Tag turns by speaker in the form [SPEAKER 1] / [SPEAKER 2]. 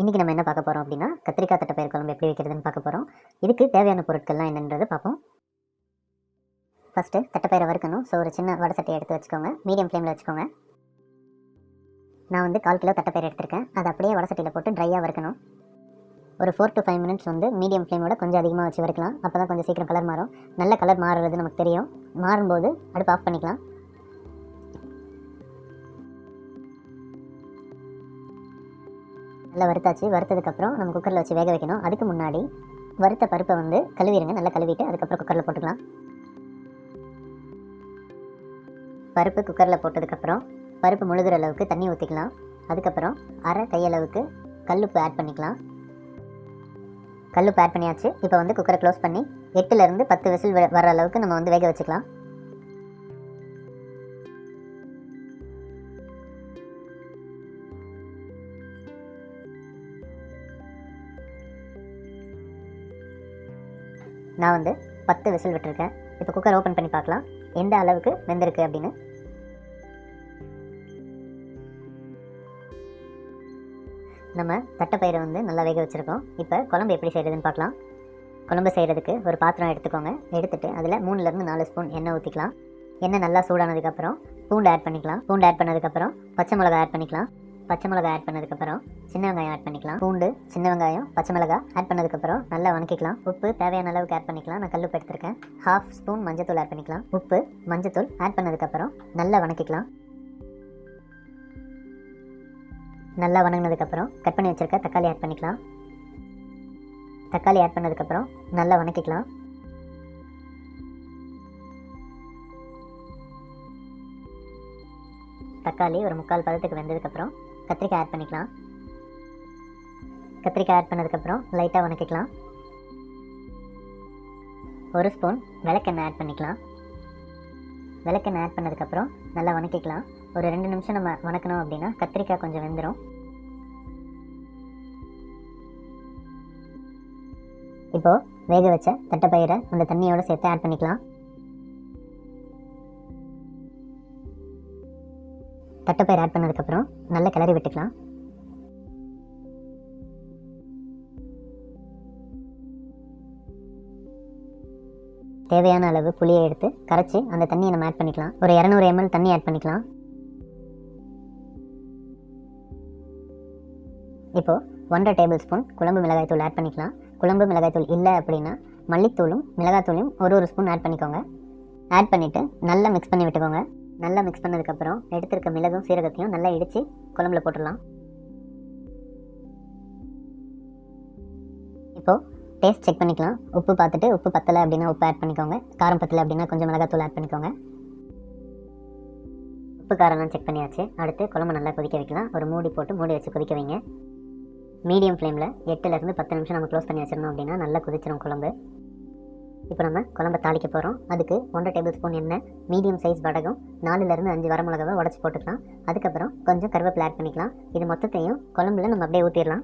[SPEAKER 1] இன்றைக்கி நம்ம என்ன பார்க்க போகிறோம் அப்படின்னா கத்திரிக்காய் தட்டைப்பயிர் குழம்பு எப்படி வைக்கிறதுன்னு பார்க்க போகிறோம் இதுக்கு தேவையான பொருட்கள்லாம் என்னன்றது பார்ப்போம். ஃபஸ்ட்டு தட்டைப்பயிரை வறுக்கணும். ஸோ ஒரு சின்ன வடை சட்டையை எடுத்து வச்சுக்கோங்க. மீடியம் ஃப்ளேமில் வச்சுக்கோங்க. நான் வந்து கால் கிலோ தட்டைப்பயிர் எடுத்திருக்கேன். அதை அப்படியே வடை சட்டையில் போட்டு ட்ரையாக வறுக்கணும். ஒரு ஃபோர் டு ஃபைவ் மினிட்ஸ் வந்து மீடியம் ஃப்ளேமோட கொஞ்சம் அதிகமாக வச்சு வறுக்கலாம். அப்போ தான் கொஞ்சம் சீக்கிரம் கலர் மாறும். நல்ல கலர் மாறுறது நமக்கு தெரியும். மாறும்போது அடுப்பு ஆஃப் பண்ணிக்கலாம். நல்லா வறுத்தாச்சு. வறுத்ததுக்கப்புறம் நம்ம குக்கரில் வச்சு வேக வைக்கணும். அதுக்கு முன்னாடி வறுத்த பருப்பை வந்து கழுவிடுங்க. நல்லா கழுவிட்டு அதுக்கப்புறம் குக்கரில் போட்டுக்கலாம். பருப்பு குக்கரில் போட்டதுக்கப்புறம் பருப்பு முழுகிற அளவுக்கு தண்ணி ஊற்றிக்கலாம் அதுக்கப்புறம் அரை கையளவுக்கு கல்லுப்பு ஆட் பண்ணிக்கலாம். கல்லுப்பு ஆட் பண்ணியாச்சு. இப்போ வந்து குக்கரை க்ளோஸ் பண்ணி எட்டுலேருந்து பத்து விசில் வர அளவுக்கு நம்ம வந்து வேக வச்சுக்கலாம். நான் வந்து பத்து விசில் விட்டுருக்கேன். இப்போ குக்கர் ஓப்பன் பண்ணி பார்க்கலாம். எந்த அளவுக்கு வெந்திருக்கு அப்படின்னு. நம்ம தட்டைப்பயிரை வந்து நல்லா வேக வச்சுருக்கோம். இப்போ குழம்பு எப்படி செய்கிறதுன்னு பார்க்கலாம். குழம்பு செய்கிறதுக்கு ஒரு பாத்திரம் எடுத்துக்கோங்க. எடுத்துகிட்டு அதில் மூணுலேருந்து நாலு ஸ்பூன் எண்ணெய் ஊற்றிக்கலாம் எண்ணெய் நல்லா சூடானதுக்கப்புறம் பூண்டு ஆட் பண்ணிக்கலாம். பூண்டு ஆட் பண்ணதுக்கப்புறம் பச்சை மிளகா ஆட் பண்ணிக்கலாம். பச்சை மிளகாய் ஆட் பண்ணதுக்கப்புறம் சின்ன வெங்காயம் ஆட் பண்ணிக்கலாம். பூண்டு சின்ன வெங்காயம் பச்சை மிளகாய் ஆட் பண்ணதுக்கப்புறம் நல்லா வணக்கிக்கலாம். உப்பு தேவையான அளவுக்கு ஆட் பண்ணிக்கலாம். நான் கல்லுப்பு எடுத்திருக்கேன். ஹாஃப் ஸ்பூன் மஞ்சத்தூள் ஆட் பண்ணிக்கலாம். உப்பு மஞ்சத்தூள் ஆட் பண்ணதுக்கப்புறம் நல்லா வணக்கிக்கலாம். நல்லா வணங்கினதுக்கப்புறம் கட் பண்ணி வச்சுருக்க தக்காளி ஆட் பண்ணிக்கலாம். தக்காளி ஆட் பண்ணதுக்கப்புறம் நல்லா வணக்கிக்கலாம். தக்காளி ஒரு முக்கால் பதத்துக்கு வெந்ததுக்கப்புறம் கத்திரிக்காய் ஆட் பண்ணிக்கலாம். கத்திரிக்காய் ஆட் பண்ணதுக்கப்புறம் லைட்டாக வணக்கிக்கலாம். ஒரு ஸ்பூன் விளக்கெண்ணெய் ஆட் பண்ணிக்கலாம். விளக்கெண்ணெய் ஆட் பண்ணதுக்கப்புறம் நல்லா வணக்கிக்கலாம். ஒரு ரெண்டு நிமிஷம் நம்ம வணக்கணும் அப்படின்னா கத்திரிக்காய் கொஞ்சம் வெந்துடும் இப்போ வேக வச்ச தட்டைப்பயிரை அந்த தண்ணியோடு சேர்த்து ஆட் பண்ணிக்கலாம். தட்டைப்பயிர் ஆட் பண்ணதுக்கப்புறம் நல்லா கிளறி விட்டுக்கலாம். தேவையான அளவு புளியை எடுத்து கரைச்சி அந்த தண்ணியை நம்ம ஆட் பண்ணிக்கலாம். ஒரு இரநூறு எம்எல் தண்ணி ஆட் பண்ணிக்கலாம். இப்போ ஒன்றரை டேபிள் ஸ்பூன் குழம்பு மிளகாய்த்தூள் ஆட் பண்ணிக்கலாம். குழம்பு மிளகாய்த்தூள் இல்லை அப்படின்னா மல்லித்தூளும் மிளகாத்தூளையும் ஒரு ஒரு ஸ்பூன் ஆட் பண்ணிக்கோங்க. ஆட் பண்ணிவிட்டு நல்லா மிக்ஸ் பண்ணி விட்டுக்கோங்க. நல்லா மிக்ஸ் பண்ணதுக்கப்புறம் எடுத்திருக்க மிளகும் சீரகத்தையும் நல்லா இடித்து குழம்புல போட்டுடலாம். இப்போது டேஸ்ட் செக் பண்ணிக்கலாம். உப்பு பார்த்துட்டு உப்பு பத்தலை அப்படின்னா உப்பு ஆட் பண்ணிக்கோங்க. காரம் பத்தலை அப்படின்னா கொஞ்சம் மிளகாத்தூள் ஆட் பண்ணிக்கோங்க. உப்பு காரம்லாம் செக் பண்ணியாச்சு. அடுத்து குழம்பு நல்லா கொதிக்க வைக்கலாம். ஒரு மூடி போட்டு மூடி வச்சு கொதிக்க வைங்க. மீடியம் ஃப்ளேமில் எட்டுலேருந்து பத்து நிமிஷம் நம்ம க்ளோஸ் பண்ணி வச்சிருந்தோம் அப்படின்னா நல்லா கொதிச்சிரும் குழம்பு. இப்போ நம்ம குழம்ப தாளிக்க போகிறோம் அதுக்கு ஒன்றரை டேபிள் ஸ்பூன் எண்ணெய் மீடியம் சைஸ் வடகம் நாலுலேருந்து அஞ்சு வரமிளகாவை உடச்சி போட்டுக்கலாம். அதுக்கப்புறம் கொஞ்சம் கருவேப்பிலை ஆட் பண்ணிக்கலாம். இது மொத்தத்தையும் குழம்புல நம்ம அப்படியே ஊற்றிடலாம்